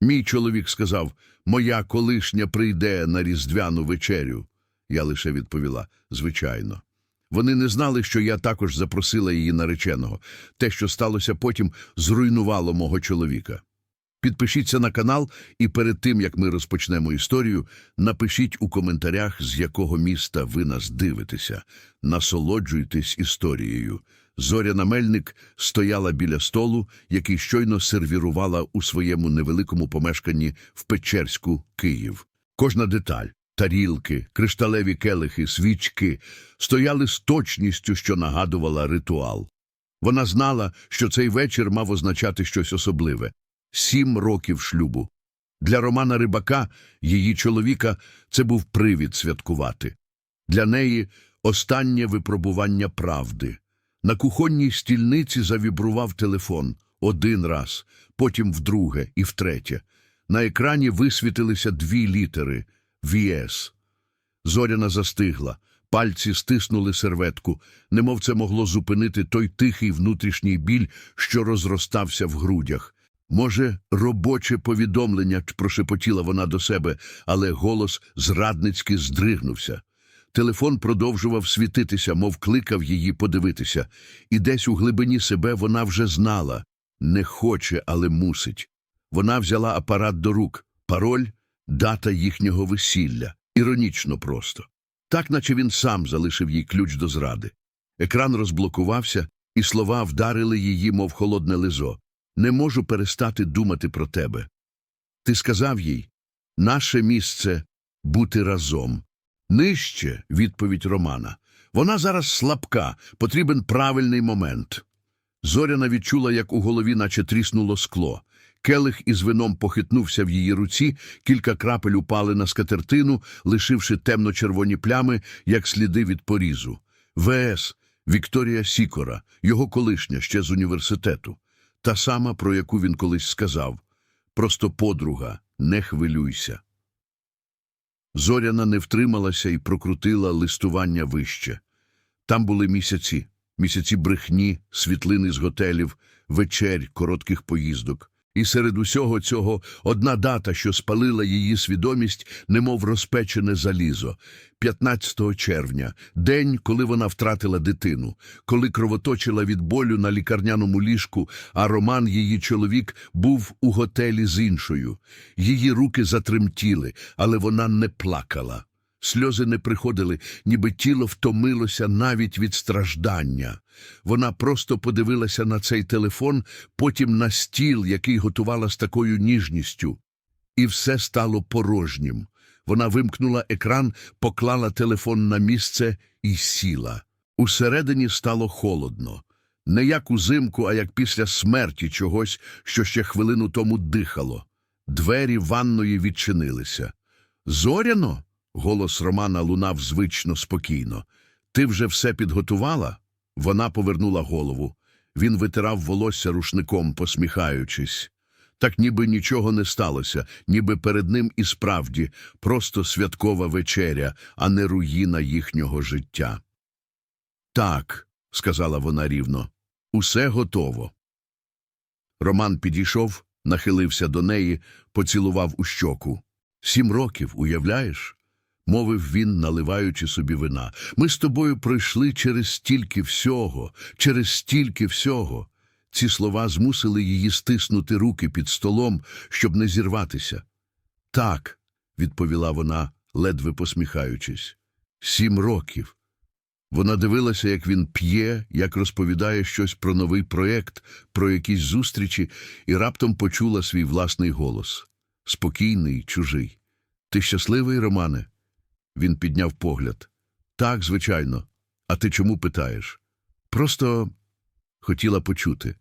Мій чоловік сказав, моя колишня прийде на різдвяну вечерю. Я лише відповіла, звичайно. Вони не знали, що я також запросила її нареченого. Те, що сталося потім, зруйнувало мого чоловіка. Підпишіться на канал і перед тим, як ми розпочнемо історію, напишіть у коментарях, з якого міста ви нас дивитеся. Насолоджуйтесь історією. Зоряна Мельник стояла біля столу, який щойно сервірувала у своєму невеликому помешканні в Печерську, Київ. Кожна деталь тарілки, кришталеві келихи, свічки стояли з точністю, що нагадувала ритуал. Вона знала, що цей вечір мав означати щось особливе сім років шлюбу. Для Романа Рибака, її чоловіка, це був привід святкувати. Для неї останнє випробування правди. На кухонній стільниці завібрував телефон один раз, потім вдруге і втретє. На екрані висвітилися дві літери «ВІС». Зоряна застигла, пальці стиснули серветку, немов це могло зупинити той тихий внутрішній біль, що розростався в грудях. Може, робоче повідомлення, прошепотіла вона до себе, але голос зрадницьки здригнувся. Телефон продовжував світитися, мов кликав її подивитися, і десь у глибині себе вона вже знала не хоче, але мусить. Вона взяла апарат до рук, пароль дата їхнього весілля. Іронічно просто. Так, наче він сам залишив їй ключ до зради. Екран розблокувався, і слова вдарили її, мов холодне лизо. Не можу перестати думати про тебе. Ти сказав їй наше місце бути разом. Нижче відповідь Романа. Вона зараз слабка, потрібен правильний момент. Зоряна відчула, як у голові наче тріснуло скло. Келих із вином похитнувся в її руці, кілька крапель упали на скатертину, лишивши темно-червоні плями, як сліди від порізу. ВС Вікторія Сікора, його колишня ще з університету. Та сама, про яку він колись сказав. Просто подруга, не хвилюйся. Зоряна не втрималася і прокрутила листування вище. Там були місяці, місяці брехні, світлини з готелів, вечерь, коротких поїздок. І серед усього цього одна дата, що спалила її свідомість, немов розпечене залізо. 15 червня, день, коли вона втратила дитину, коли кровоточила від болю на лікарняному ліжку, а Роман, її чоловік, був у готелі з іншою. Її руки затремтіли, але вона не плакала. Сльози не приходили, ніби тіло втомилося навіть від страждання. Вона просто подивилася на цей телефон, потім на стіл, який готувала з такою ніжністю. І все стало порожнім. Вона вимкнула екран, поклала телефон на місце і сіла. Усередині стало холодно. Не як узимку, а як після смерті чогось, що ще хвилину тому дихало. Двері ванної відчинилися. Зоряно? Голос Романа лунав звично спокійно. Ти вже все підготувала? Вона повернула голову. Він витирав волосся рушником, посміхаючись. Так ніби нічого не сталося, ніби перед ним і справді просто святкова вечеря, а не руїна їхнього життя. Так, сказала вона рівно, усе готово. Роман підійшов, нахилився до неї, поцілував у щоку. Сім років, уявляєш? Мовив він, наливаючи собі вина. Ми з тобою пройшли через стільки всього, через стільки всього. Ці слова змусили її стиснути руки під столом, щоб не зірватися. Так, відповіла вона, ледве посміхаючись. Сім років. Вона дивилася, як він п'є, як розповідає щось про новий проєкт, про якісь зустрічі, і раптом почула свій власний голос спокійний, чужий. Ти щасливий, Романе? Він підняв погляд. Так, звичайно. А ти чому питаєш? Просто хотіла почути.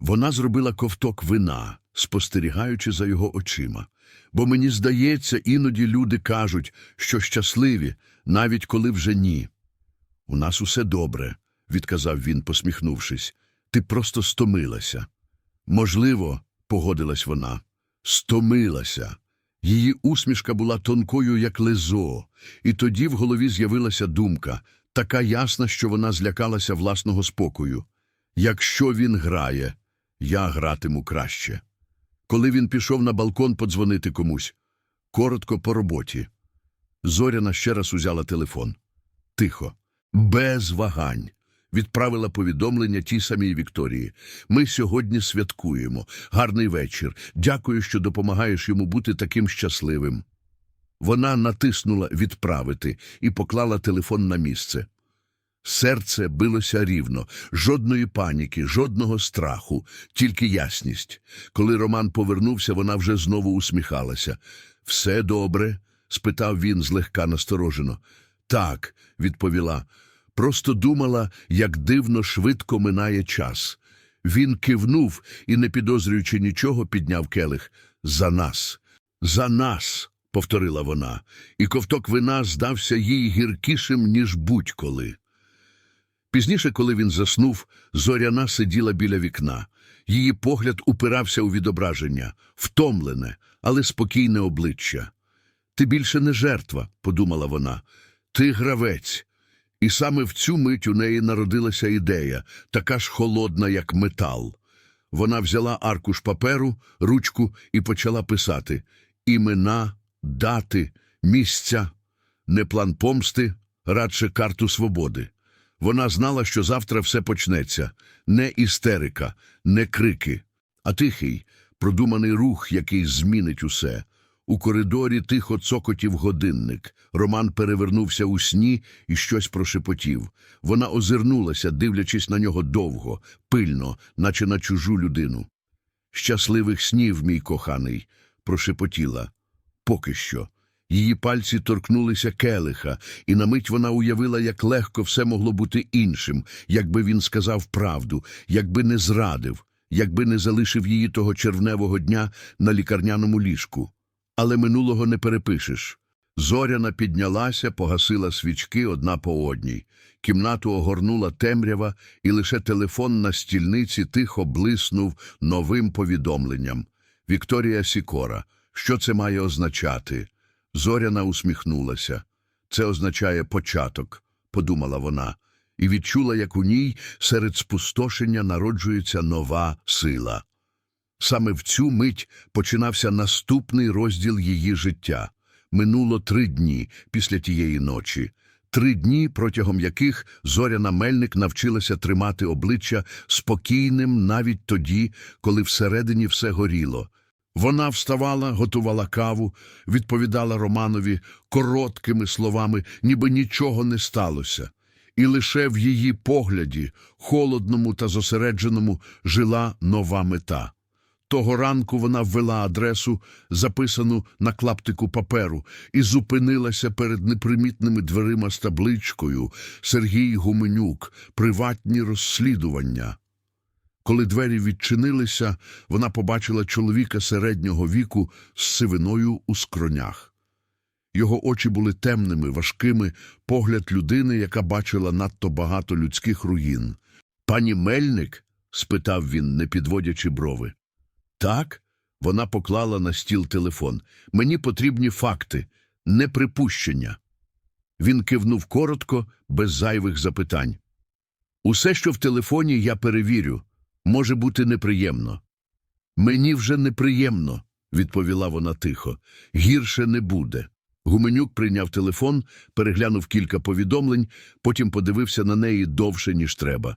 Вона зробила ковток вина, спостерігаючи за його очима. Бо мені здається, іноді люди кажуть, що щасливі, навіть коли вже ні. У нас усе добре, відказав він, посміхнувшись. Ти просто стомилася. Можливо, погодилась вона, стомилася. Її усмішка була тонкою, як лезо, і тоді в голові з'явилася думка, така ясна, що вона злякалася власного спокою. Якщо він грає, я гратиму краще. Коли він пішов на балкон подзвонити комусь, коротко по роботі. Зоряна ще раз узяла телефон. Тихо, без вагань. Відправила повідомлення тій самій Вікторії. Ми сьогодні святкуємо. Гарний вечір. Дякую, що допомагаєш йому бути таким щасливим. Вона натиснула відправити і поклала телефон на місце. Серце билося рівно, жодної паніки, жодного страху, тільки ясність. Коли Роман повернувся, вона вже знову усміхалася. Все добре? спитав він злегка насторожено. Так, відповіла. Просто думала, як дивно швидко минає час. Він кивнув і, не підозрюючи нічого, підняв келих. За нас, за нас, повторила вона, і ковток вина здався їй гіркішим, ніж будь-коли. Пізніше, коли він заснув, зоряна сиділа біля вікна. Її погляд упирався у відображення, втомлене, але спокійне обличчя. Ти більше не жертва, подумала вона, ти гравець. І саме в цю мить у неї народилася ідея, така ж холодна, як метал. Вона взяла аркуш паперу, ручку і почала писати імена, дати, місця, не план помсти, радше карту свободи. Вона знала, що завтра все почнеться. Не істерика, не крики, а тихий, продуманий рух, який змінить усе. У коридорі тихо цокотів годинник. Роман перевернувся у сні і щось прошепотів. Вона озирнулася, дивлячись на нього довго, пильно, наче на чужу людину. Щасливих снів, мій коханий, прошепотіла. Поки що. Її пальці торкнулися келиха, і на мить вона уявила, як легко все могло бути іншим, якби він сказав правду, якби не зрадив, якби не залишив її того червневого дня на лікарняному ліжку. Але минулого не перепишеш. Зоряна піднялася, погасила свічки одна по одній. Кімнату огорнула темрява, і лише телефон на стільниці тихо блиснув новим повідомленням. Вікторія Сікора. Що це має означати? Зоряна усміхнулася. Це означає початок, подумала вона, і відчула, як у ній серед спустошення народжується нова сила. Саме в цю мить починався наступний розділ її життя. Минуло три дні після тієї ночі. Три дні, протягом яких Зоряна Мельник навчилася тримати обличчя спокійним навіть тоді, коли всередині все горіло. Вона вставала, готувала каву, відповідала Романові короткими словами, ніби нічого не сталося. І лише в її погляді, холодному та зосередженому, жила нова мета. Того ранку вона ввела адресу, записану на клаптику паперу, і зупинилася перед непримітними дверима з табличкою «Сергій Гуменюк. Приватні розслідування». Коли двері відчинилися, вона побачила чоловіка середнього віку з сивиною у скронях. Його очі були темними, важкими, погляд людини, яка бачила надто багато людських руїн. Пані Мельник? спитав він, не підводячи брови. Так, вона поклала на стіл телефон. Мені потрібні факти, не припущення. Він кивнув коротко, без зайвих запитань. Усе, що в телефоні, я перевірю. Може бути неприємно. Мені вже неприємно, відповіла вона тихо. Гірше не буде. Гуменюк прийняв телефон, переглянув кілька повідомлень, потім подивився на неї довше, ніж треба.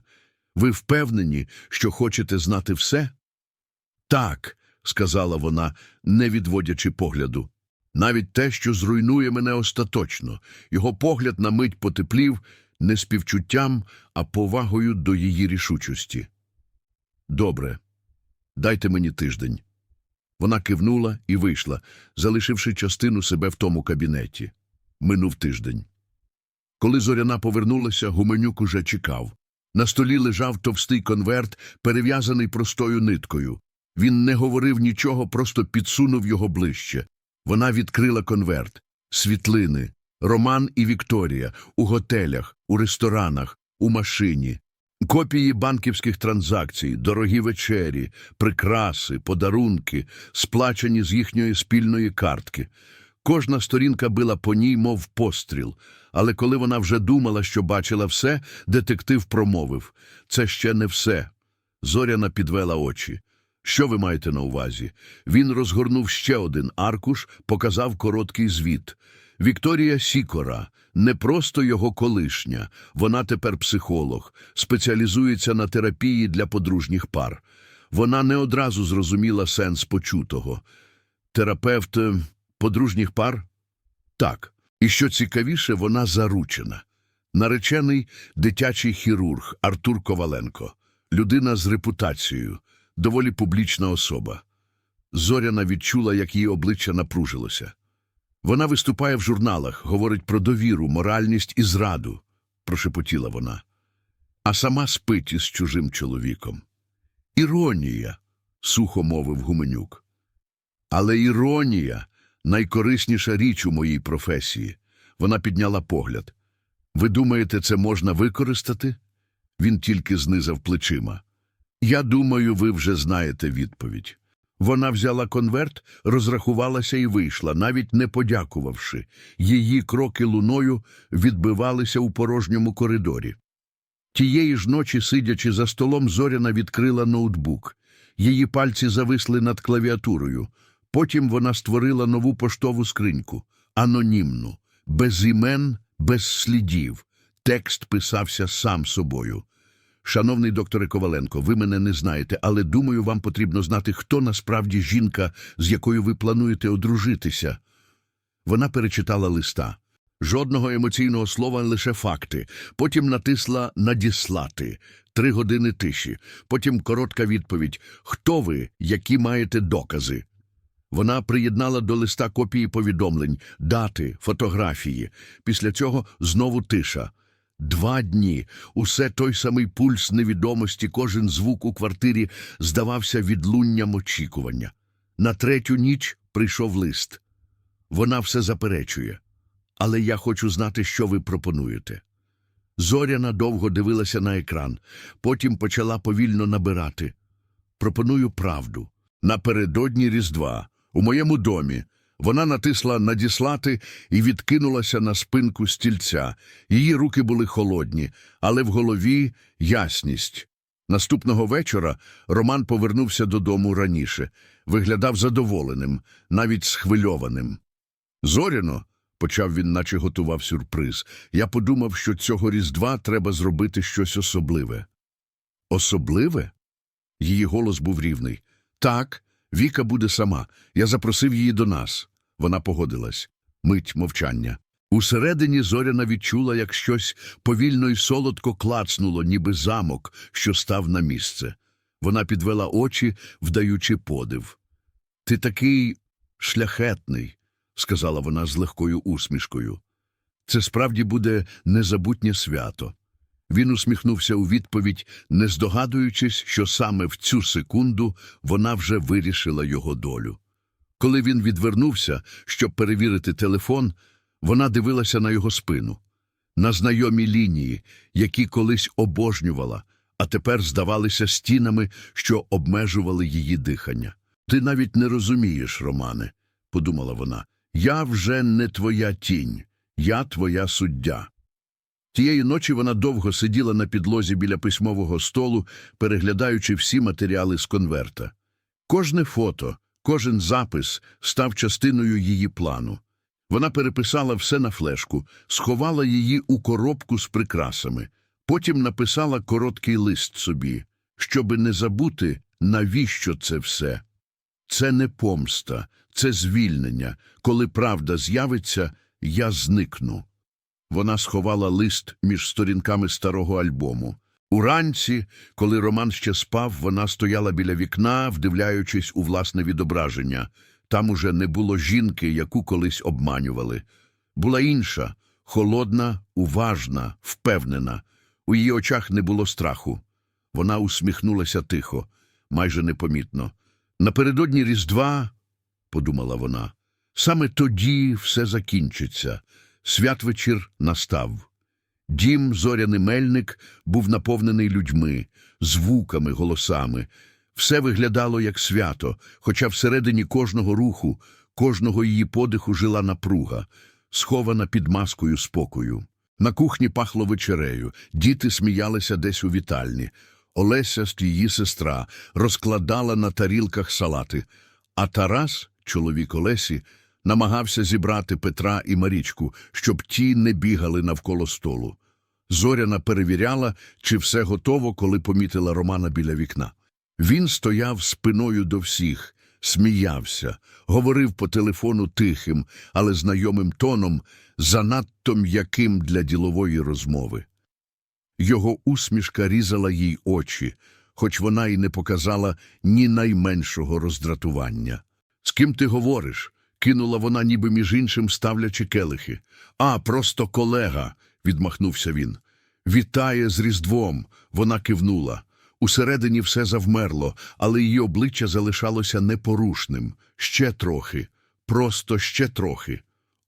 Ви впевнені, що хочете знати все? Так, сказала вона, не відводячи погляду. Навіть те, що зруйнує мене остаточно. Його погляд на мить потеплів не співчуттям, а повагою до її рішучості. Добре, дайте мені тиждень. Вона кивнула і вийшла, залишивши частину себе в тому кабінеті. Минув тиждень. Коли зоряна повернулася, Гуменюк уже чекав. На столі лежав товстий конверт, перев'язаний простою ниткою. Він не говорив нічого, просто підсунув його ближче. Вона відкрила конверт. Світлини. Роман і Вікторія. У готелях, у ресторанах, у машині. Копії банківських транзакцій, дорогі вечері, прикраси, подарунки, сплачені з їхньої спільної картки. Кожна сторінка била по ній, мов постріл. Але коли вона вже думала, що бачила все, детектив промовив. Це ще не все. Зоряна підвела очі. Що ви маєте на увазі? Він розгорнув ще один аркуш, показав короткий звіт. Вікторія Сікора, не просто його колишня, вона тепер психолог, спеціалізується на терапії для подружніх пар. Вона не одразу зрозуміла сенс почутого. Терапевт е, подружніх пар? Так. І що цікавіше, вона заручена. Наречений дитячий хірург Артур Коваленко, людина з репутацією, доволі публічна особа. Зоряна відчула, як її обличчя напружилося. Вона виступає в журналах, говорить про довіру, моральність і зраду, прошепотіла вона. А сама спить із чужим чоловіком. Іронія, сухо мовив Гуменюк. Але іронія найкорисніша річ у моїй професії. Вона підняла погляд. Ви думаєте, це можна використати? Він тільки знизав плечима. Я думаю, ви вже знаєте відповідь. Вона взяла конверт, розрахувалася і вийшла, навіть не подякувавши. Її кроки луною відбивалися у порожньому коридорі. Тієї ж ночі, сидячи за столом, Зоряна відкрила ноутбук. Її пальці зависли над клавіатурою. Потім вона створила нову поштову скриньку, анонімну, без імен, без слідів. Текст писався сам собою. Шановний докторе Коваленко, ви мене не знаєте, але думаю, вам потрібно знати, хто насправді жінка, з якою ви плануєте одружитися. Вона перечитала листа. Жодного емоційного слова, лише факти. Потім натисла «Надіслати». Три години тиші. Потім коротка відповідь «Хто ви, які маєте докази?» Вона приєднала до листа копії повідомлень, дати, фотографії. Після цього знову тиша. Два дні. Усе той самий пульс невідомості, кожен звук у квартирі здавався відлунням очікування. На третю ніч прийшов лист. Вона все заперечує. Але я хочу знати, що ви пропонуєте. Зоряна довго дивилася на екран, потім почала повільно набирати. Пропоную правду. Напередодні Різдва, у моєму домі, вона натисла надіслати і відкинулася на спинку стільця. Її руки були холодні, але в голові ясність. Наступного вечора Роман повернувся додому раніше, виглядав задоволеним, навіть схвильованим. Зоряно, почав він, наче готував сюрприз, я подумав, що цього Різдва треба зробити щось особливе. Особливе? Її голос був рівний. Так, Віка буде сама. Я запросив її до нас. Вона погодилась. Мить мовчання. Усередині Зоряна відчула, як щось повільно й солодко клацнуло, ніби замок, що став на місце. Вона підвела очі, вдаючи подив. Ти такий шляхетний, сказала вона з легкою усмішкою. Це справді буде незабутнє свято. Він усміхнувся у відповідь, не здогадуючись, що саме в цю секунду вона вже вирішила його долю. Коли він відвернувся, щоб перевірити телефон, вона дивилася на його спину, на знайомі лінії, які колись обожнювала, а тепер здавалися стінами, що обмежували її дихання. Ти навіть не розумієш, Романе, подумала вона. Я вже не твоя тінь, я твоя суддя. Тієї ночі вона довго сиділа на підлозі біля письмового столу, переглядаючи всі матеріали з конверта. Кожне фото, кожен запис став частиною її плану. Вона переписала все на флешку, сховала її у коробку з прикрасами, потім написала короткий лист собі, щоби не забути, навіщо це все. Це не помста, це звільнення. Коли правда з'явиться, я зникну. Вона сховала лист між сторінками старого альбому. Уранці, коли Роман ще спав, вона стояла біля вікна, вдивляючись у власне відображення. Там уже не було жінки, яку колись обманювали. Була інша, холодна, уважна, впевнена. У її очах не було страху. Вона усміхнулася тихо, майже непомітно. Напередодні Різдва, подумала вона, саме тоді все закінчиться. Святвечір настав. Дім Зоряний Мельник був наповнений людьми, звуками, голосами. Все виглядало як свято, хоча всередині кожного руху, кожного її подиху жила напруга, схована під маскою спокою. На кухні пахло вечерею, діти сміялися десь у вітальні. Олеся, її сестра, розкладала на тарілках салати, а Тарас, чоловік Олесі, намагався зібрати Петра і Марічку, щоб ті не бігали навколо столу. Зоряна перевіряла, чи все готово, коли помітила Романа біля вікна. Він стояв спиною до всіх, сміявся, говорив по телефону тихим, але знайомим тоном, занадто м'яким для ділової розмови. Його усмішка різала їй очі, хоч вона й не показала ні найменшого роздратування. З ким ти говориш? кинула вона, ніби між іншим ставлячи келихи. А, просто колега, відмахнувся він. Вітає з Різдвом. Вона кивнула. Усередині все завмерло, але її обличчя залишалося непорушним. Ще трохи, просто ще трохи.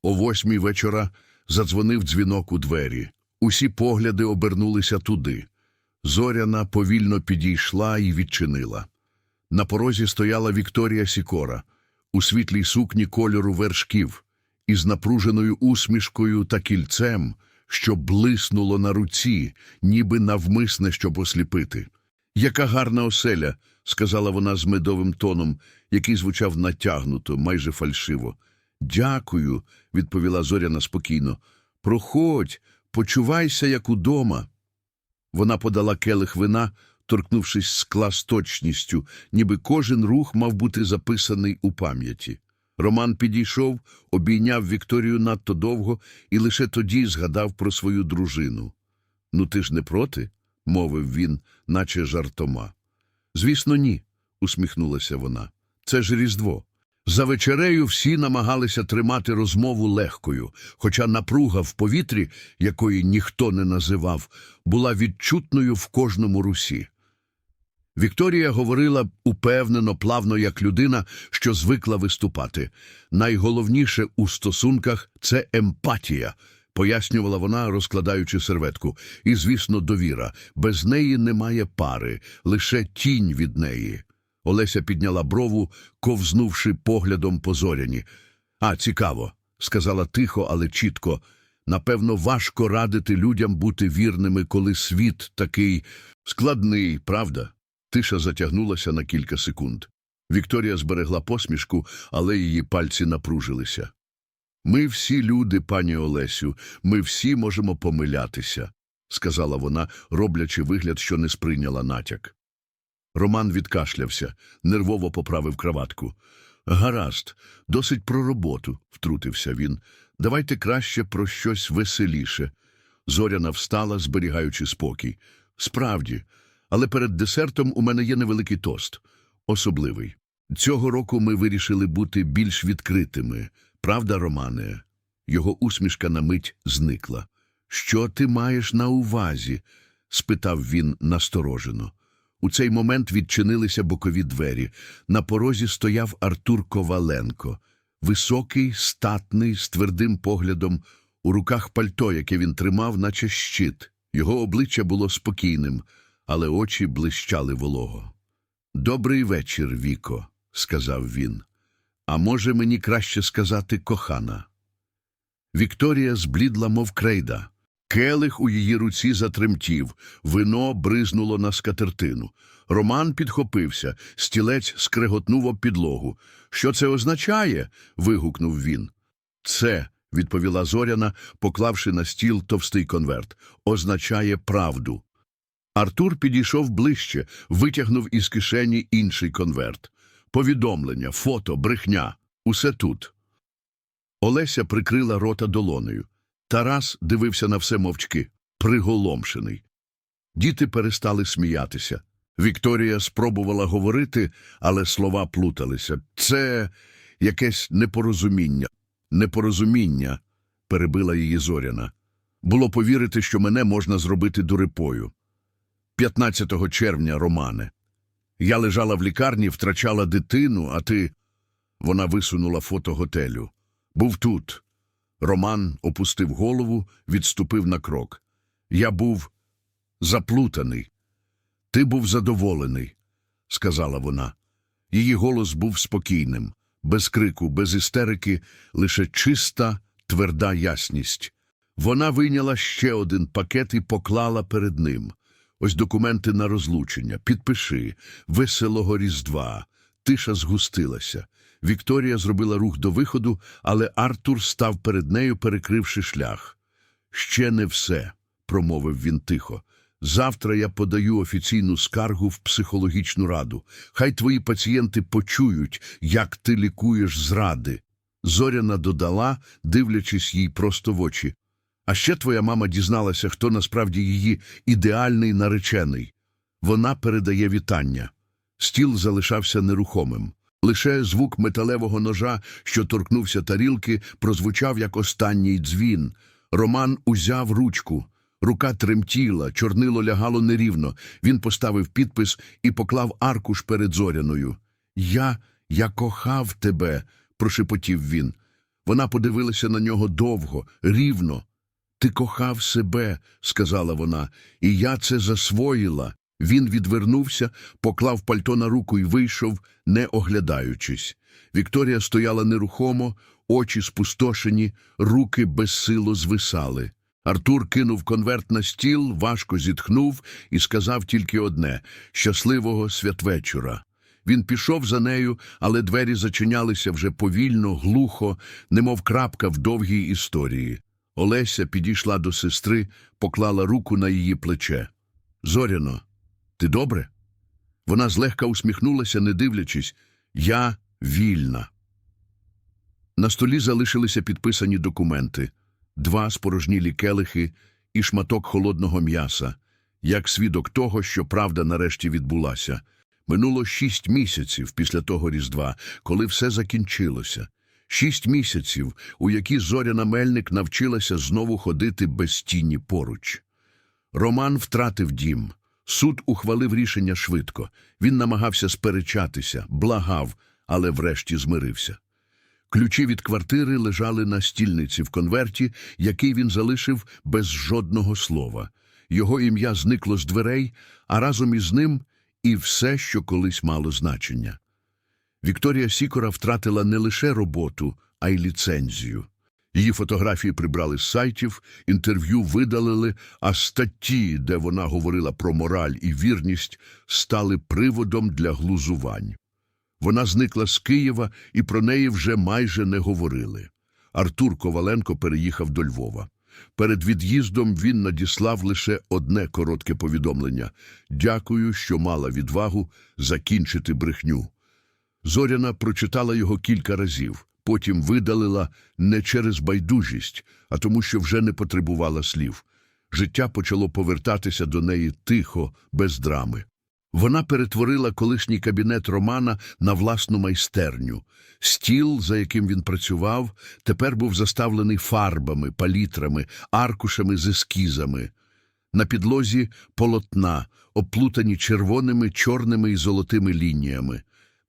О восьмій вечора задзвонив дзвінок у двері. Усі погляди обернулися туди. Зоряна повільно підійшла і відчинила. На порозі стояла Вікторія Сікора у світлій сукні кольору вершків із напруженою усмішкою та кільцем, що блиснуло на руці, ніби навмисне, щоб осліпити. Яка гарна оселя, сказала вона з медовим тоном, який звучав натягнуто, майже фальшиво. Дякую, відповіла Зоряна спокійно. Проходь, почувайся, як удома. Вона подала келих вина, торкнувшись скла з точністю, ніби кожен рух мав бути записаний у пам'яті. Роман підійшов, обійняв Вікторію надто довго і лише тоді згадав про свою дружину. Ну, ти ж не проти? мовив він, наче жартома. Звісно, ні, усміхнулася вона. Це ж Різдво. За вечерею всі намагалися тримати розмову легкою, хоча напруга в повітрі, якої ніхто не називав, була відчутною в кожному русі. Вікторія говорила упевнено, плавно, як людина, що звикла виступати. Найголовніше у стосунках це емпатія, пояснювала вона, розкладаючи серветку. І, звісно, довіра. Без неї немає пари, лише тінь від неї. Олеся підняла брову, ковзнувши поглядом по зоряні. А, цікаво, сказала тихо, але чітко. Напевно, важко радити людям бути вірними, коли світ такий складний, правда? Тиша затягнулася на кілька секунд. Вікторія зберегла посмішку, але її пальці напружилися. Ми всі люди, пані Олесю, ми всі можемо помилятися, сказала вона, роблячи вигляд, що не сприйняла натяк. Роман відкашлявся, нервово поправив краватку. Гаразд, досить про роботу, втрутився він. Давайте краще про щось веселіше. Зоряна встала, зберігаючи спокій. Справді, але перед десертом у мене є невеликий тост. Особливий. Цього року ми вирішили бути більш відкритими. Правда, Романе? Його усмішка на мить зникла. Що ти маєш на увазі? спитав він насторожено. У цей момент відчинилися бокові двері. На порозі стояв Артур Коваленко. Високий, статний, з твердим поглядом, у руках пальто, яке він тримав, наче щит. Його обличчя було спокійним, але очі блищали волого. Добрий вечір, Віко, сказав він. А може, мені краще сказати кохана. Вікторія зблідла, мов крейда. Келих у її руці затремтів, вино бризнуло на скатертину. Роман підхопився, стілець скреготнув об підлогу. Що це означає? вигукнув він. Це, відповіла Зоряна, поклавши на стіл товстий конверт, означає правду. Артур підійшов ближче, витягнув із кишені інший конверт. Повідомлення, фото, брехня усе тут. Олеся прикрила рота долонею. Тарас дивився на все мовчки, приголомшений. Діти перестали сміятися. Вікторія спробувала говорити, але слова плуталися. Це якесь непорозуміння. Непорозуміння, перебила її зоряна. Було повірити, що мене можна зробити дурепою. 15 червня, Романе. Я лежала в лікарні, втрачала дитину, а ти. Вона висунула фото готелю. Був тут. Роман опустив голову, відступив на крок. Я був заплутаний. Ти був задоволений, сказала вона. Її голос був спокійним, без крику, без істерики, лише чиста, тверда ясність. Вона вийняла ще один пакет і поклала перед ним. Ось документи на розлучення. Підпиши. Веселого Різдва. Тиша згустилася. Вікторія зробила рух до виходу, але Артур став перед нею, перекривши шлях. Ще не все, промовив він тихо. Завтра я подаю офіційну скаргу в психологічну раду. Хай твої пацієнти почують, як ти лікуєш зради. Зоряна додала, дивлячись їй просто в очі. А ще твоя мама дізналася, хто насправді її ідеальний наречений. Вона передає вітання. Стіл залишався нерухомим. Лише звук металевого ножа, що торкнувся тарілки, прозвучав як останній дзвін. Роман узяв ручку. Рука тремтіла, чорнило лягало нерівно. Він поставив підпис і поклав аркуш перед зоряною. Я, я кохав тебе, прошепотів він. Вона подивилася на нього довго, рівно. Ти кохав себе, сказала вона, і я це засвоїла. Він відвернувся, поклав пальто на руку і вийшов, не оглядаючись. Вікторія стояла нерухомо, очі спустошені, руки безсило звисали. Артур кинув конверт на стіл, важко зітхнув і сказав тільки одне щасливого святвечора. Він пішов за нею, але двері зачинялися вже повільно, глухо, немов крапка в довгій історії. Олеся підійшла до сестри, поклала руку на її плече. Зоряно, ти добре? Вона злегка усміхнулася, не дивлячись. Я вільна. На столі залишилися підписані документи, два спорожнілі келихи і шматок холодного м'яса, як свідок того, що правда нарешті відбулася. Минуло шість місяців після того Різдва, коли все закінчилося. Шість місяців, у які Зоряна Мельник навчилася знову ходити без тіні поруч. Роман втратив дім. Суд ухвалив рішення швидко. Він намагався сперечатися, благав, але врешті змирився. Ключі від квартири лежали на стільниці в конверті, який він залишив без жодного слова. Його ім'я зникло з дверей, а разом із ним і все, що колись мало значення. Вікторія Сікора втратила не лише роботу, а й ліцензію. Її фотографії прибрали з сайтів, інтерв'ю видалили, а статті, де вона говорила про мораль і вірність, стали приводом для глузувань. Вона зникла з Києва, і про неї вже майже не говорили. Артур Коваленко переїхав до Львова. Перед від'їздом він надіслав лише одне коротке повідомлення «Дякую, що мала відвагу закінчити брехню». Зоряна прочитала його кілька разів, потім видалила не через байдужість, а тому, що вже не потребувала слів. Життя почало повертатися до неї тихо, без драми. Вона перетворила колишній кабінет Романа на власну майстерню. Стіл, за яким він працював, тепер був заставлений фарбами, палітрами, аркушами з ескізами. На підлозі полотна, оплутані червоними, чорними і золотими лініями.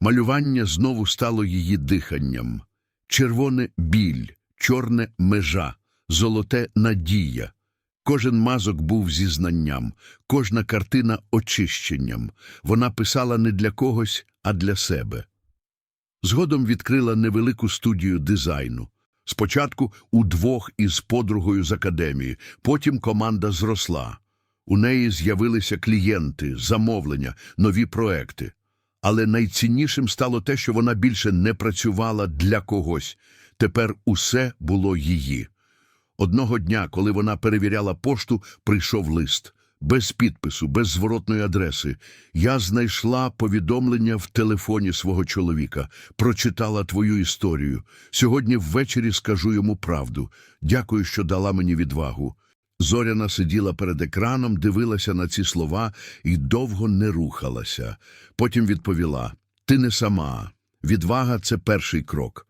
Малювання знову стало її диханням. Червоне біль, чорне межа, золоте надія. Кожен мазок був зізнанням, кожна картина очищенням. Вона писала не для когось, а для себе. Згодом відкрила невелику студію дизайну. Спочатку удвох із подругою з академії, потім команда зросла. У неї з'явилися клієнти, замовлення, нові проекти. Але найціннішим стало те, що вона більше не працювала для когось. Тепер усе було її. Одного дня, коли вона перевіряла пошту, прийшов лист. Без підпису, без зворотної адреси. Я знайшла повідомлення в телефоні свого чоловіка, прочитала твою історію. Сьогодні ввечері скажу йому правду. Дякую, що дала мені відвагу. Зоряна сиділа перед екраном, дивилася на ці слова і довго не рухалася. Потім відповіла: Ти не сама. Відвага це перший крок.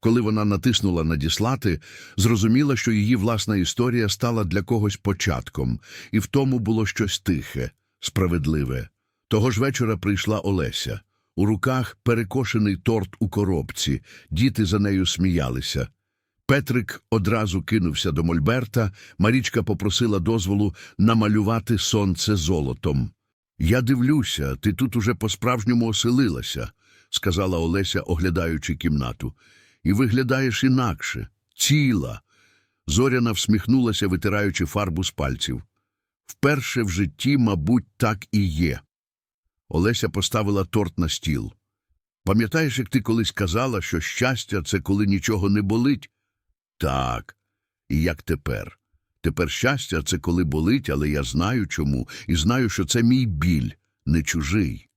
Коли вона натиснула надіслати, зрозуміла, що її власна історія стала для когось початком, і в тому було щось тихе, справедливе. Того ж вечора прийшла Олеся. У руках перекошений торт у коробці, діти за нею сміялися. Петрик одразу кинувся до Мольберта, Марічка попросила дозволу намалювати сонце золотом. Я дивлюся, ти тут уже по-справжньому оселилася, сказала Олеся, оглядаючи кімнату. І виглядаєш інакше, ціла. Зоряна всміхнулася, витираючи фарбу з пальців. Вперше в житті, мабуть, так і є. Олеся поставила торт на стіл. Пам'ятаєш, як ти колись казала, що щастя це коли нічого не болить? Так. І як тепер? Тепер щастя це коли болить, але я знаю чому, і знаю, що це мій біль, не чужий.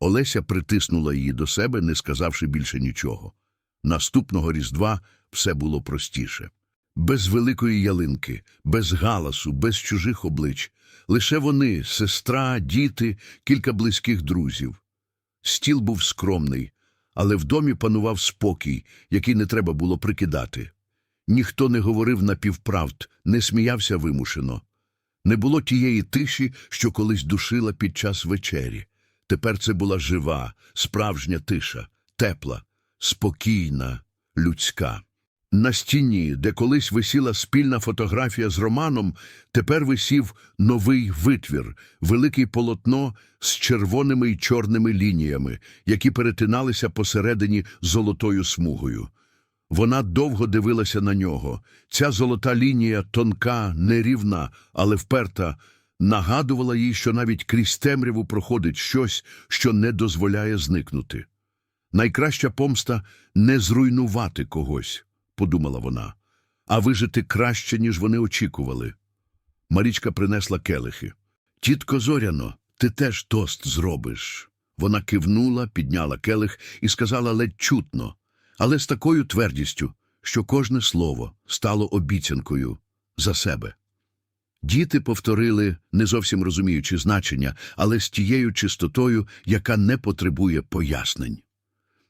Олеся притиснула її до себе, не сказавши більше нічого. Наступного різдва все було простіше. Без великої ялинки, без галасу, без чужих облич. Лише вони, сестра, діти, кілька близьких друзів. Стіл був скромний, але в домі панував спокій, який не треба було прикидати. Ніхто не говорив напівправд, не сміявся вимушено. Не було тієї тиші, що колись душила під час вечері. Тепер це була жива, справжня тиша, тепла, спокійна, людська. На стіні, де колись висіла спільна фотографія з Романом, тепер висів новий витвір, велике полотно з червоними й чорними лініями, які перетиналися посередині золотою смугою. Вона довго дивилася на нього. Ця золота лінія, тонка, нерівна, але вперта, нагадувала їй, що навіть крізь темряву проходить щось, що не дозволяє зникнути. Найкраща помста — не зруйнувати когось, подумала вона, а вижити краще, ніж вони очікували. Марічка принесла келихи. Тітко Зоряно, ти теж тост зробиш. Вона кивнула, підняла келих і сказала ледь чутно, але з такою твердістю, що кожне слово стало обіцянкою за себе. Діти повторили, не зовсім розуміючи значення, але з тією чистотою, яка не потребує пояснень.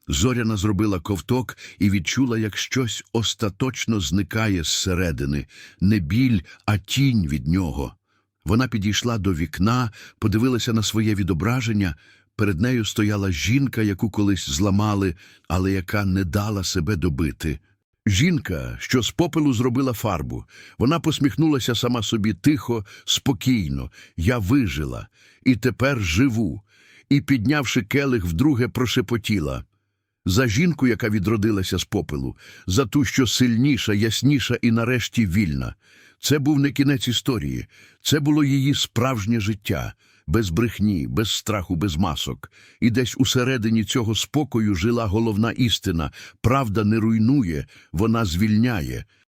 Зоряна зробила ковток і відчула, як щось остаточно зникає зсередини, не біль, а тінь від нього. Вона підійшла до вікна, подивилася на своє відображення. Перед нею стояла жінка, яку колись зламали, але яка не дала себе добити. Жінка, що з попелу зробила фарбу. Вона посміхнулася сама собі тихо, спокійно. Я вижила, і тепер живу. І, піднявши келих, вдруге прошепотіла. За жінку, яка відродилася з попелу, за ту, що сильніша, ясніша і нарешті вільна. Це був не кінець історії, це було її справжнє життя, без брехні, без страху, без масок. І десь усередині цього спокою жила головна істина. Правда не руйнує, вона звільняє.